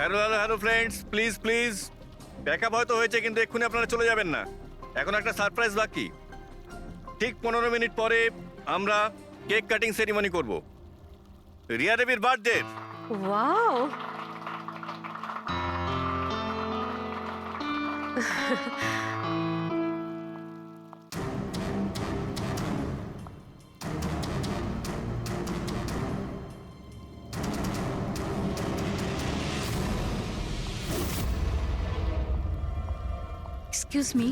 Hello hello hello friends please please backup হয়তো হয়েছে কিন্তু এক্ষুনি আপনারা চলে যাবেন না। এখন একটা সারপ্রাইজ বাকি। ঠিক পনেরো মিনিট পরে আমরা কেক কাটিং সেরিমনি করব। রিয়া দেবীর birthday wow excuse me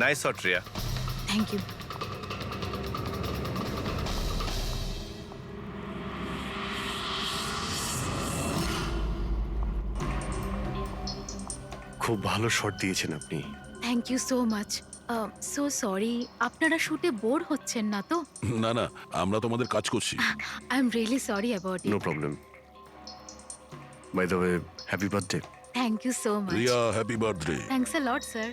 nice shot Riya thank you খুব ভালো শট দিয়েছেন আপনি। Thank you so much so sorry আপনারা শুটে বোর হচ্ছেন না তো? না না আমরা তোমাদের কাজ করছি। I am really sorry about no it problem by the way happy birthday thank you so much Riya happy birthday thanks a lot sir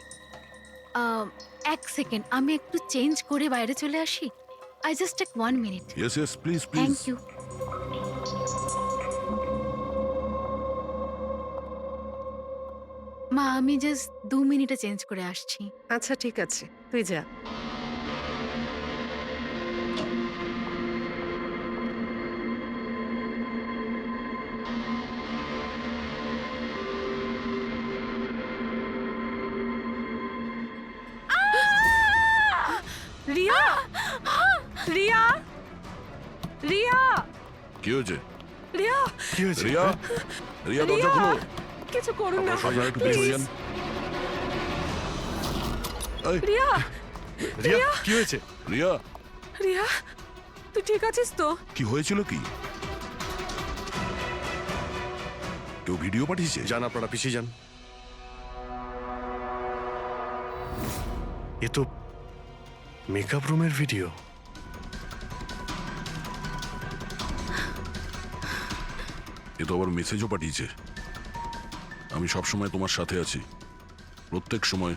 এক সেকেন্ড আমি একটু চেঞ্জ করে বাইরে চলে আসি? I just take one minute yes yes please please thank you মা আমি just দু মিনিটে চেঞ্জ করে আসছি। আচ্ছা ঠিক আছে। তুই যা। রিয়া! রিয়া! রিয়া! কি হয়েছে? রিয়া? কি হয়েছে? রিয়া? রিয়া দরজা রিয়া! খুলো। কিছু করুন না। আপনারা একটু পিছনে যান এই, রিয়া! রিয়া কি হয়েছে? রিয়া! রিয়া তুই ঠিক আছিস তো? কি হয়েছিল কি? কেউ ভিডিও পাঠিয়েছে? যান আপনারা পিছিয়ে যান। এ তো মেকআপ রুমের ভিডিও এ তো আবার মেসেজও পাঠিয়েছে। আমি সব সময় তোমার সাথে আছি। প্রত্যেক সময়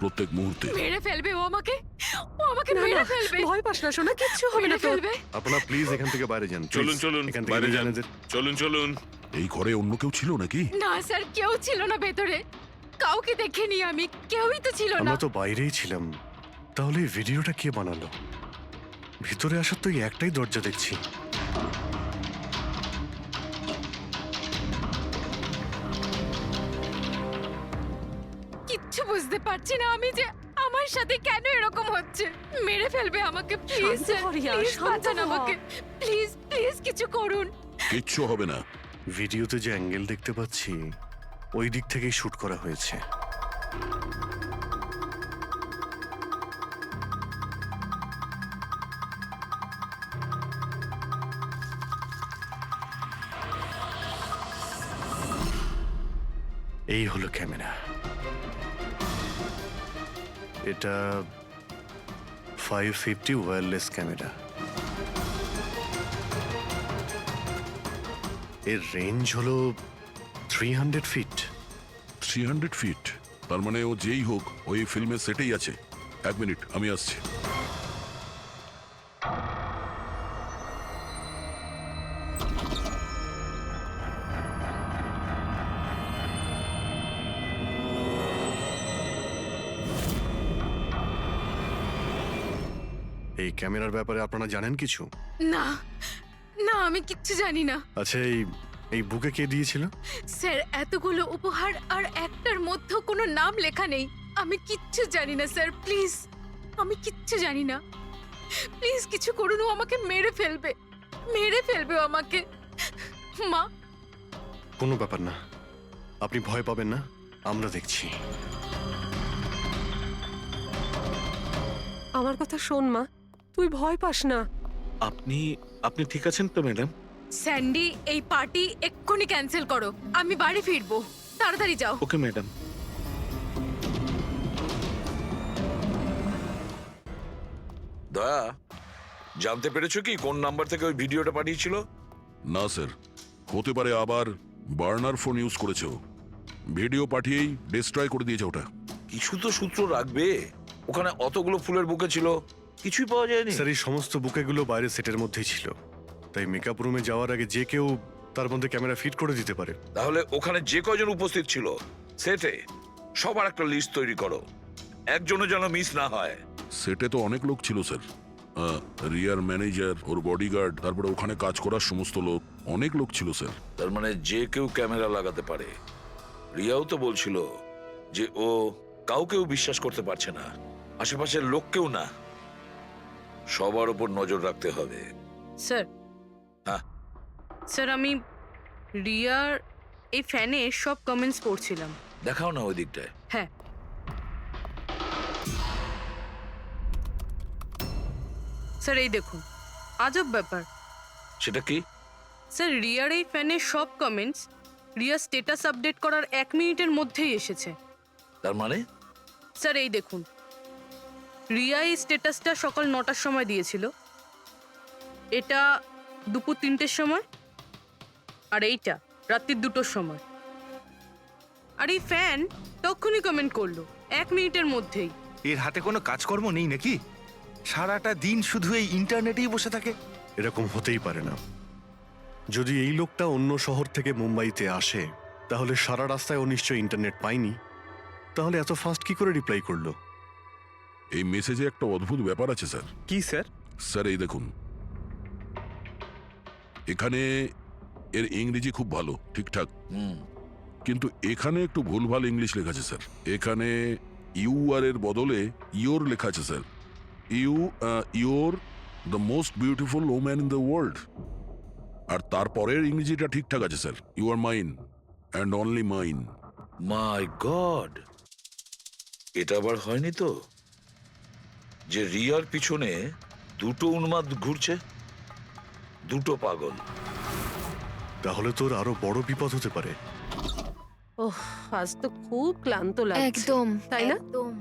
প্রত্যেক মুহূর্তে। মেরে ফেলবে ও আমাকে? ও আমাকে মেরে ফেলবে? ভয় পাস না শোনা কিচ্ছু হবে না ফেলবে? আপনারা প্লিজ এখান থেকে বাইরে যান চলুন চলুন এখান থেকে বাইরে যান। চলুন চলুন। এই ঘরে অন্য কেউ ছিল নাকি? না স্যার কেউ ছিল না ভেতরে। কাউকে দেখিনি আমি কেউই তো ছিল না। আমরা তো বাইরেই ছিলাম। তাহলে ভিডিওটা কে বানালো? ভিতরে আসার তো এই একটাই দরজা দেখছি। বুঝতে পারছি না আমি যে আমার সাথে কেন এরকম হচ্ছে। মেরে ফেলবে আমাকে প্লিজ শান্ত হ, রিয়া, প্লিজ শান্ত বাঁচান হ। আমাকে প্লিজ প্লিজ কিছু করুন। কিচ্ছু হবে না। ভিডিওতে যে অ্যাঙ্গেল দেখতে পাচ্ছি ওই দিক থেকেই শুট করা হয়েছে। এই হলো ক্যামেরা। এটা ফাইভ ফিফটি ওয়্যারলেস ক্যামেরা এর রেঞ্জ হলো three hundred feet three hundred feet তার মানে ও যেই হোক ওই ফিল্মের সেটেই আছে। এক মিনিট আমি আসছি। ক্যামেরার ব্যাপারে আপনারা জানেন কিছু? না না আমি কিচ্ছু জানি না। আচ্ছা এই এই বুকে কে দিয়েছিল? স্যার এতগুলো উপহার আর একটার মধ্যে কোনো নাম লেখা নেই। আমি কিচ্ছু জানি না স্যার প্লিজ। আমি কিচ্ছু জানি না। প্লিজ কিছু করুন ও আমাকে মেরে ফেলবে। মেরে ফেলবে ও আমাকে। মা। কোনো ব্যাপার না। আপনি ভয় পাবেন না আমরা দেখছি। আমার কথা শোন মা। তুই ভয় পাস না। আপনি আপনি ঠিক আছেন তো ম্যাডাম? স্যান্ডি এই পার্টি এক্ষুনি ক্যান্সেল করো। আমি বাড়ি ফিরবো। তাড়াতাড়ি যাও। Okay madam. দয়া জানতে পেরেছ কি কোন নাম্বার থেকে ওই ভিডিওটা পাঠিয়েছিল? না স্যার। হতে পারে আবার বার্নার ফোন ইউজ করেছে। ও ভিডিও পাঠিয়েই ডিস্ট্রয় করে দিয়েছে ওটা। কিছু তো সূত্র রাখবে। ওখানে অতগুলো ফুলের বুকে ছিল। কিছুই পাওয়া যায়নি। স্যার এই সমস্ত বুকেগুলো বাইরে সেটের মধ্যেই ছিল। তাই মেকআপ রুমে যাওয়ার আগে যে কেউ তার মধ্যে ক্যামেরা ফিট করে দিতে পারে। তাহলে ওখানে যে কজন উপস্থিত ছিল? সেটে সবার একটা লিস্ট তৈরি করো। একজনও যেন মিস না হয়। সেটে তো অনেক লোক ছিল স্যার। আহ, রিয়ার ম্যানেজার ওর বডিগার্ড তারপরে ওখানে কাজ করার সমস্ত লোক অনেক লোক ছিল স্যার। তার মানে যে কেউ ক্যামেরা লাগাতে পারে। রিয়াও তো বলছিল যে ও কাউকেও বিশ্বাস করতে পারছে না। আশেপাশের লোককেও না। সবার উপর নজর রাখতে হবে। স্যার। হ্যাঁ। স্যার আমি রিয়ার এই ফ্যানে সব কমেন্টস পড়ছিলাম। দেখাও না ওই দিকটায়। হ্যাঁ। স্যার এই দেখুন। আজব ব্যাপার। সেটা কি? স্যার রিয়ার এই ফ্যানের সব কমেন্টস রিয়া স্টেটাস আপডেট করার এক মিনিটের মধ্যেই এসেছে। তার মানে? স্যার এই দেখুন। রিয়া এই স্ট্যাটাসটা সকাল নটার সময় দিয়েছিল। এটা দুপুর তিনটের সময় আর এইটা রাত্রির দুটোর সময়। আর এই ফ্যান তখনই কমেন্ট করল এক মিনিটের মধ্যেই। এর হাতে কোনো কাজকর্ম নেই নাকি? সারাটা দিন শুধু এই ইন্টারনেটেই বসে থাকে। এরকম হতেই পারে না। যদি এই লোকটা অন্য শহর থেকে মুম্বাইতে আসে তাহলে সারা রাস্তায় ও নিশ্চয়ই ইন্টারনেট পায়নি। তাহলে এত ফাস্ট কি করে রিপ্লাই করল? এই মেসেজে একটা অদ্ভুত ব্যাপার আছে স্যার। কি স্যার? স্যার এই দেখুন। এখানে এর ইংরেজি খুব ভালো ঠিকঠাক। হুম। কিন্তু এখানে একটু ভুলভাল ইংলিশ লেখা আছে স্যার। এখানে ইউ আর এর বদলে ইওর লেখা আছে sir. You your the most beautiful woman in the world আর তারপরের ইংরেজিটা ঠিকঠাক আছে sir. You are mine and only mine my god এটা আবার হয়নি তো? যে রিয়ার পিছনে দুটো উন্মাদ ঘুরছে দুটো পাগল। তাহলে তোর আরও বড় বিপদ হতে পারে। ওহ আজ তো খুব ক্লান্ত লাগছে। একদম তাই না? একদম।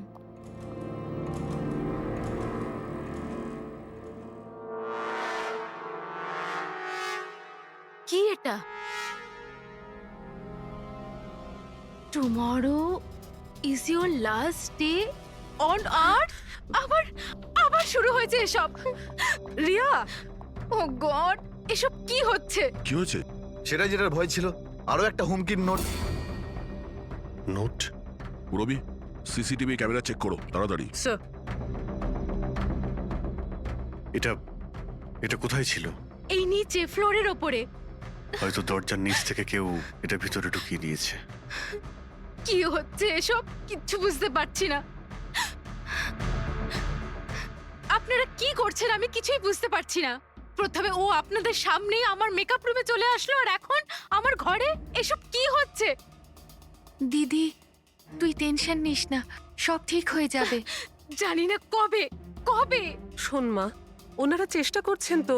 কি এটা? Tomorrow is your last day on earth আবার আবার শুরু হয়েছে এসব। রিয়া ও গড এসব কি হচ্ছে? কি হয়েছে? সেটা যেটার ভয় ছিল। আরও একটা হুমকির note. Note? Ravi CCTV camera check করো তাড়াতাড়ি। স্যার এটা এটা কোথায় ছিল? এই নিচে ফ্লোরের ওপরে। হয়তো দরজার নিচ থেকে কেউ এটা ভিতরে ঢুকিয়ে দিয়েছে কি হচ্ছে এসব? কিচ্ছু বুঝতে পারছি না। আপনারা কি করছেন আমি কিছুই বুঝতে পারছি না। প্রথমে ও আপনাদের সামনেই আমার মেকআপ রুমে চলে আসলো আর এখন আমার ঘরে এসব কি হচ্ছে? দিদি তুই টেনশন নিস না সব ঠিক হয়ে যাবে। জানি না কবে কবে? শোন মা ওনারা চেষ্টা করছেন তো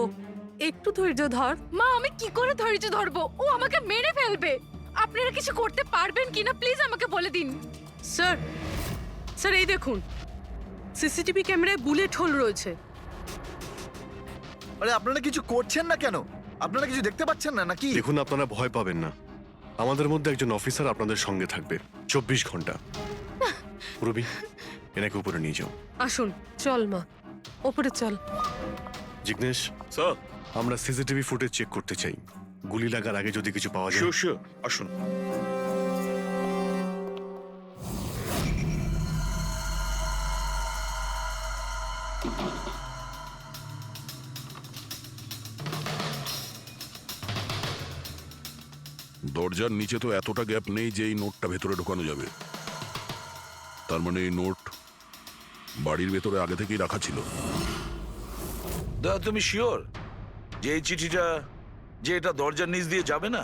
একটু ধৈর্য ধর। মা আমি কি করে ধৈর্য ধরবো? ও আমাকে মেরে ফেলবে। আপনারা কিছু করতে পারবেন কিনা প্লিজ আমাকে বলে দিন। স্যার স্যার এই দেখুন সিসিটিভি ক্যামেরায় বুলেট হোল রয়েছে। আরে আপনারা কিছু করছেন না কেন? আপনারা কিছু দেখতে পাচ্ছেন না নাকি? দেখুন আপনারা ভয় পাবেন না। আমাদের মধ্যে একজন অফিসার আপনাদের সঙ্গে থাকবে। চব্বিশ ঘণ্টা। রবি এনাকে উপরে নিয়ে যাও। আসুন চল মা। ওপরে চল। জিগ্নেশ স্যার। আমরা সিসিটিভি ফুটেজ চেক করতে চাই। গুলি লাগার আগে যদি কিছু পাওয়া যায়। আসুন। দরজার নিচে তো এতটা গ্যাপ নেই যে এই নোটটা ভেতরে ঢোকানো যাবে। তার মানে এই নোট বাড়ির ভেতরে আগে থেকেই রাখা ছিল। দাদা তুমি শিওর যে এই চিঠিটা যে এটা দরজার নিচ দিয়ে যাবে না?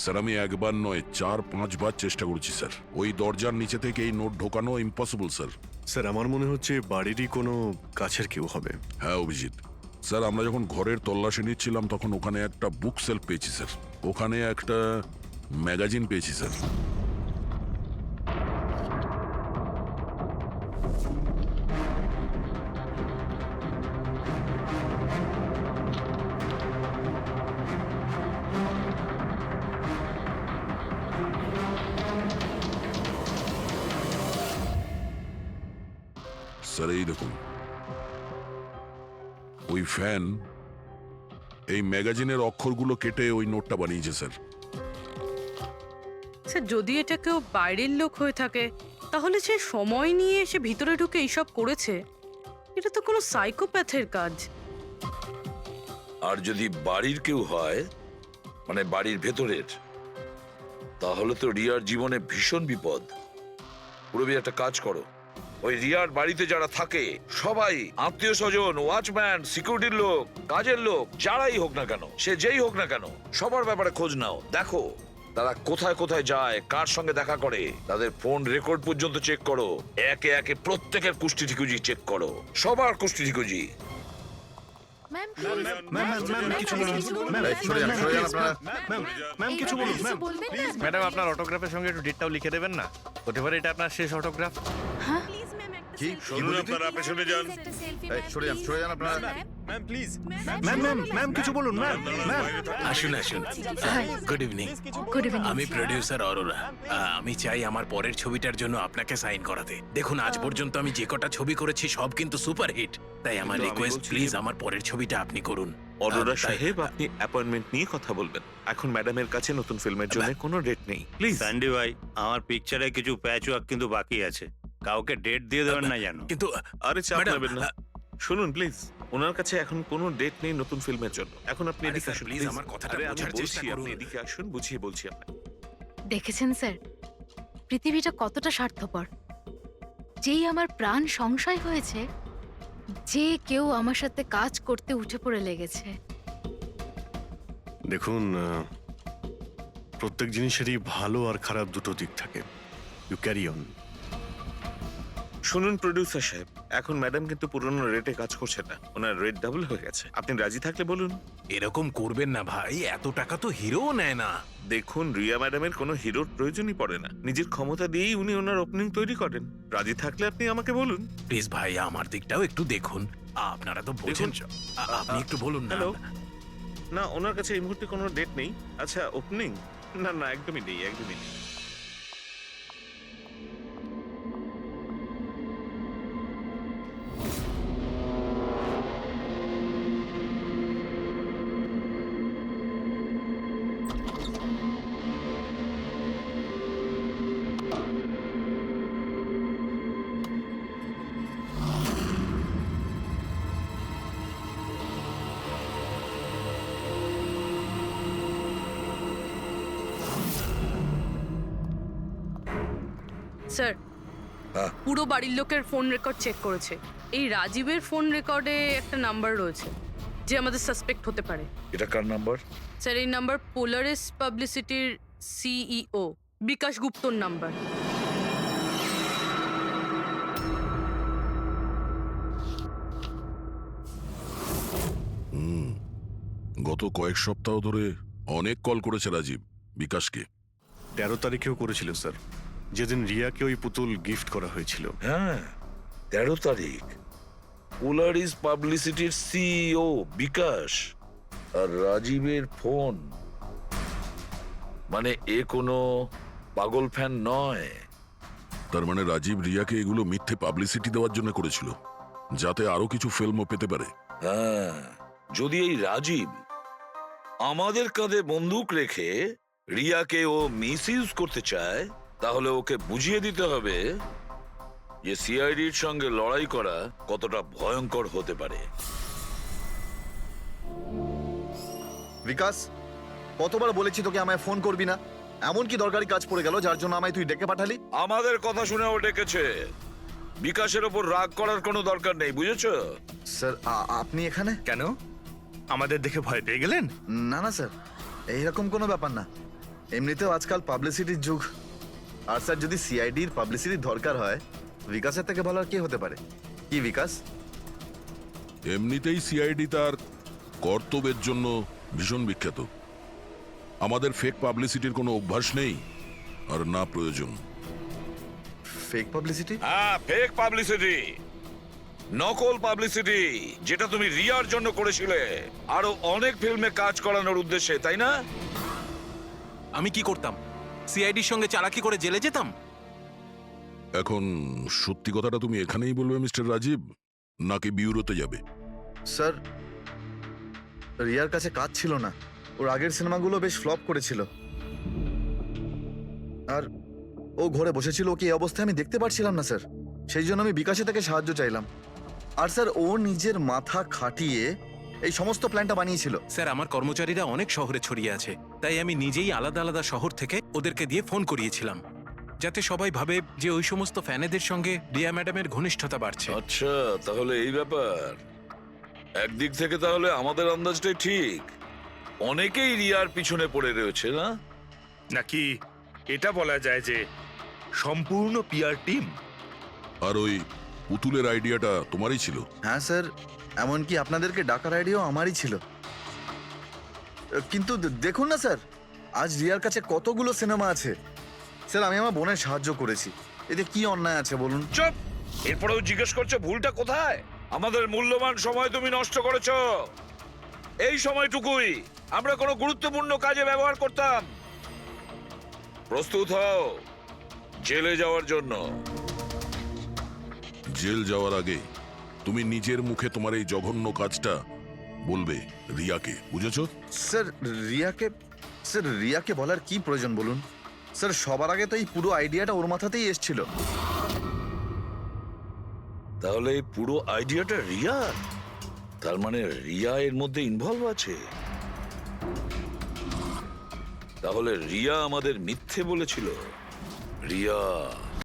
স্যার আমি একবার নয় চার পাঁচবার চেষ্টা করেছি স্যার। ওই দরজার নিচে থেকে এই নোট ঢোকানো ইম্পসিবল স্যার। স্যার আমার মনে হচ্ছে বাড়িরই কোনো কাছের কেউ হবে। হ্যাঁ অভিজিৎ। স্যার আমরা যখন ঘরের তল্লাশি নিচ্ছিলাম তখন ওখানে একটা বুক সেলফ পেয়েছি স্যার। ওখানে একটা ম্যাগাজিন পেয়েছি, স্যার। স্যার, এই দেখুন। ওই ফ্যান, এই ম্যাগাজিনের অক্ষরগুলো কেটে ওই নোটটা বানিয়েছে, স্যার। স্যার যদি এটা কেউ বাইরের লোক হয়ে থাকে, তাহলে সে সময় নিয়ে এসে ভিতরে ঢুকে এইসব করেছে? এটা তো কোনো সাইকোপ্যাথের কাজ। আর যদি বাড়ির কেউ হয় মানে বাড়ির ভেতরের, তাহলে তো রিয়ার জীবনে ভীষণ বিপদ। পুরবি, একটা কাজ করো। ওই রিয়ার বাড়িতে যারা থাকে, সবাই আত্মীয় স্বজন ওয়াচম্যান সিকিউরিটির লোক, কাজের লোক, যারাই হোক না কেন, সে যেই হোক না কেন, সবার ব্যাপারে খোঁজ নাও। দেখো। তারা কোথায় কোথায় যায় কার সঙ্গে দেখা করে তাদের ফোন রেকর্ড পর্যন্ত চেক করো। একে একে প্রত্যেকের কুষ্টি ঠিকুজি চেক করো। সবার কুষ্টি ঠিকুজি ম্যাডাম আপনার। অটোগ্রাফের সঙ্গে একটু ডেটটাও লিখে দেবেন না? হতে পারে এটা আপনার শেষ অটোগ্রাফ কি? শুনুন আপনারা পেছনে যান। এই, সরে যান সরে যান আপনারা। Ma'am please ma'am ma'am ma'am কিছু বলুন ম্যাম। ম্যাম আসুন আসুন। গুড ইভিনিং গুড ইভিনিং আমি প্রডিউসার অরোরা। আহ, আমি চাই আমার পরের ছবিটার জন্য আপনাকে সাইন করাতে। দেখুন আজ পর্যন্ত আমি যে কটা ছবি করেছি সব কিন্তু সুপার হিট তাই আমার কিন্তু আমি রিকোয়েস্ট বলছি প্লিজ আমার পরের ছবিটা আপনি করুন। অরোরা আহ, তাই- সাহেব আপনি অ্যাপয়েন্টমেন্ট নিয়ে কথা বলবেন। এখন ম্যাডামের কাছে নতুন ফিল্মের জন্য কোনো ডেট নেই প্লিজ স্যান্ডি ভাই আমার পিকচারে কিছু প্যাচ ওয়ার্ক কিন্তু বাকি আছে। কাউকে ডেট দিয়ে দেবেন না জানো কিন্তু আরে চাপ ম্যাডাম, নেবেন না। শুনুন প্লিজ ওনার কাছে এখন কোনো ডেট নেই নতুন ফিল্মের জন্য। এখন আপনি আরে এদিকে স্যার, আসুন please please। আমার কথাটা আরে আমি বোঝার বলছি, চেষ্টা আপনি করুন। এদিকে আসুন বুঝিয়ে বলছি আপনাকে। দেখেছেন স্যার পৃথিবীটা কতটা স্বার্থপর। যেই আমার প্রাণ সংশয় হয়েছে যে কেউ আমার সাথে কাজ করতে উঠে পড়ে লেগেছে। দেখুন আহ, প্রত্যেক জিনিসেরই ভালো আর খারাপ দুটো দিক থাকে। ইউ ক্যারি অন শুনুন প্রডিউসার সাহেব এখন ম্যাডাম কিন্তু পুরনো রেটে কাজ করছে না। ওনার রেট ডাবল হয়ে গেছে। আপনি রাজি থাকলে বলুন। এরকম করবেন না ভাই এত টাকা তো হিরোও নেয় না। দেখুন রিয়া ম্যাডামের কোনো হিরোর প্রয়োজনই পড়ে না। নিজের ক্ষমতা দিয়েই উনি ওনার ওপেনিং তৈরি করেন। রাজি থাকলে আপনি আমাকে বলুন। প্লিজ ভাই আমার দিকটাও একটু দেখুন। আপনারা তো বলছেন আপনি একটু বলুন না। না ওনার কাছে এই মুহূর্তে কোনো ডেট নেই। আচ্ছা ওপেনিং না না একদমই নেই একদমই নেই। স্যার হ্যাঁ। পুরো বাড়ির লোকের ফোন রেকর্ড চেক করেছে। এই রাজীবের ফোন রেকর্ডে একটা নাম্বার রয়েছে যে আমাদের সাসপেক্ট হতে পারে। এটা কার নাম্বার স্যার এই নাম্বার পোলারিস পাবলিসিটির সিইও বিকাশ গুপ্তর নাম্বার গত কয়েক সপ্তাহ ধরে অনেক কল করেছে রাজীব বিকাশকে। তেরো তারিখেও করেছিল স্যার। যেদিন রিয়াকে ওই পুতুল গিফট করা হয়েছিল। হ্যাঁ তেরো তারিখ। পোলারিস পাবলিসিটির সিইও বিকাশ আর রাজীবের ফোন। মানে এ কোনো পাগল ফ্যান নয়। তার মানে রাজীব রিয়াকে এগুলো মিথ্যে পাবলিসিটি দেওয়ার জন্য করেছিল যাতে আরও কিছু ফিল্মও পেতে পারে। হ্যাঁ যদি এই রাজীব আমাদের কাঁধে বন্দুক রেখে রিয়াকে ও মিস ইউজ করতে চায় তাহলে ওকে বুঝিয়ে দিতে হবে যে সিআইডির সঙ্গে লড়াই করা কতটা ভয়ঙ্কর হতে পারে। বিকাশ কতবার বলেছি তোকে আমায় ফোন করবি না? এমন কি দরকারি কাজ পড়ে গেল যার জন্য আমায় তুই ডেকে পাঠালি? আমাদের কথা শুনে ও ডেকেছে। বিকাশের ওপর রাগ করার কোনো দরকার নেই বুঝেছ? স্যার আপনি এখানে? কেন? আমাদের দেখে ভয় পেয়ে গেলেন? না না স্যার এইরকম কোনো ব্যাপার না। এমনিতেও আজকাল পাবলিসিটির যুগ। আর স্যার যদি সিআইডির পাবলিসিটির দরকার হয় বিকাশের থেকে ভালো আর কে হতে পারে? কি বিকাশ? এমনিতেই সিআইডি তার কর্তব্যের জন্য ভীষণ বিখ্যাত। আমাদের ফেক পাবলিসিটির কোনো অভ্যাস নেই আর না প্রয়োজন। ফেক পাবলিসিটি হ্যাঁ ফেক পাবলিসিটি নকল পাবলিসিটি যেটা তুমি রিয়ার জন্য করেছিলে। আরও অনেক ফিল্মে কাজ করানোর উদ্দেশ্যে তাই না? আমি কি করতাম? সিআইডির সঙ্গে চালাকি করে জেলে যেতাম? এখন সত্যি কথাটা তুমি এখানেই বলবে মিস্টার রাজীব নাকি বিউরোতে যাবে? স্যার রিয়ার কাছে কাজ ছিল না। ওর আগের সিনেমাগুলো বেশ ফ্লপ করেছিল। আর ও ঘরে বসেছিল ওকে এই অবস্থায় আমি দেখতে পারছিলাম না স্যার। সেই জন্য আমি বিকাশে থেকে সাহায্য চাইলাম। আর স্যার ও নিজের মাথা খাটিয়ে এই সমস্ত প্ল্যানটা বানিয়েছিল। স্যার আমার কর্মচারীরা অনেক শহরে ছড়িয়ে আছে তাই আমি নিজেই আলাদা আলাদা শহর থেকে ওদেরকে দিয়ে ফোন করিয়েছিলাম যাতে সবাই ভাবে যে ওই সমস্ত ফ্যানেদের সঙ্গে রিয়া ম্যাডামের ঘনিষ্ঠতা বাড়ছে। আচ্ছা তাহলে এই ব্যাপার। একদিক থেকে তাহলে আমাদের আন্দাজটাই ঠিক। অনেকেই রিয়ার পিছনে পড়ে রয়েছে না? নাকি এটা বলা যায় যে সম্পূর্ণ পিআর টিম? আর ওই পুতুলের আইডিয়াটা তোমারই ছিল। হ্যাঁ স্যার। এমনকি আপনাদেরকে ডাকার আইডিয়াও আমারই ছিল। কিন্তু দেখুন না স্যার। আজ রিয়ার কাছে কতগুলো সিনেমা আছে। স্যার আমি আমার বোনের সাহায্য করেছি। এতে কি অন্যায় আছে বলুন? চুপ! এরপরেও জিজ্ঞেস করছে ভুলটা কোথায়? আমাদের মূল্যবান সময় তুমি নষ্ট করেছ। এই সময়টুকুই আমরা কোনো গুরুত্বপূর্ণ কাজে ব্যবহার করতাম। প্রস্তুত হও। জেলে যাওয়ার জন্য। জেল যাওয়ার আগে তুমি নিজের মুখে তোমার এই জঘন্য কাজটা বলবে রিয়াকে বুঝেছ? স্যার রিয়াকে স্যার রিয়াকে বলার কি প্রয়োজন বলুন? স্যার সবার আগে তো এই পুরো আইডিয়াটা ওর মাথাতেই এসছিল। তাহলে এই পুরো আইডিয়াটা রিয়া? তার মানে রিয়া এর মধ্যে ইনভলভ আছে? তাহলে রিয়া আমাদের মিথ্যে বলেছিল। রিয়া